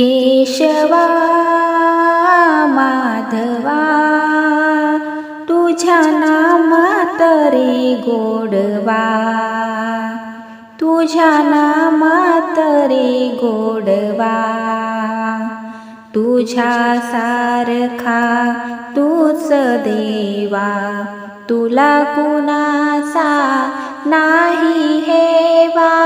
केशवा माधवा तुझ्या नामात रे गोडवा. तुझ्या नामात रे गोडवा. तुझ्या सारखा तूच देवा. तुला कुणाचा नाही हेवा.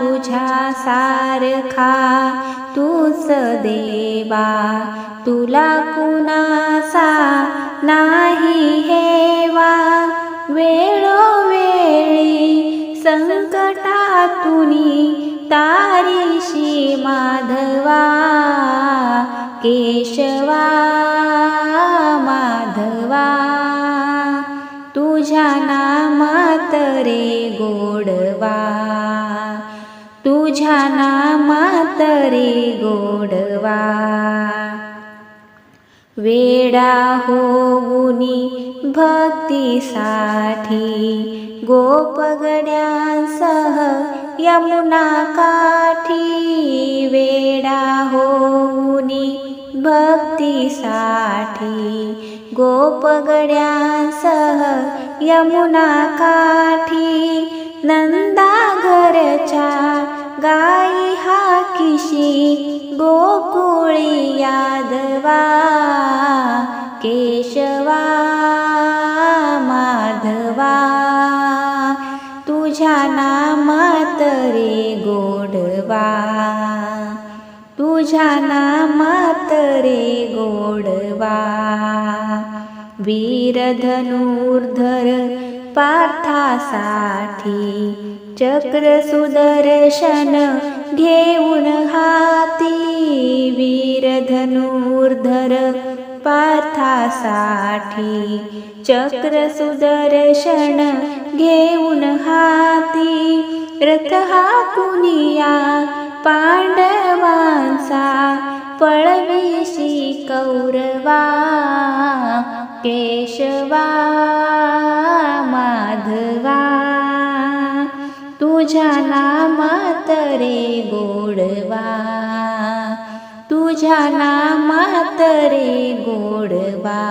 तुझ्या सारखा तूच देवा तुला कुणासा नाही हेवा. वेळोवेळी संकटातुनी तारीशी माधवा केशवा माधवा. तुझ्या नामात रे गोडवा. तुझ्या नामात रे गोडवा. वेडा होऊनी भक्तीसाठी गोपगड्यांसह यमुना काठी. वेडा होऊनी भक्तीसाठी गोपगड्यांसह यमुना काठी. नंदा घरच्या गाई हाकिशी गोकुळी यादवा केशवा माधवा. तुझ्या नामात रे गोडवा तुझ्या नामात रे गोडवा. वीरधनुर्धर पार्थासाठी चक्र सुदर्शन घेऊन हाती वीरधनुर्धर पार्थासाठी चक्र सुदर्शन घेऊन हाती रथ हा कुनिया पांडवांचा कौरवा केशवा तुझ्या नामात रे गोडवा. तुझ्या नामात रे गोडवा.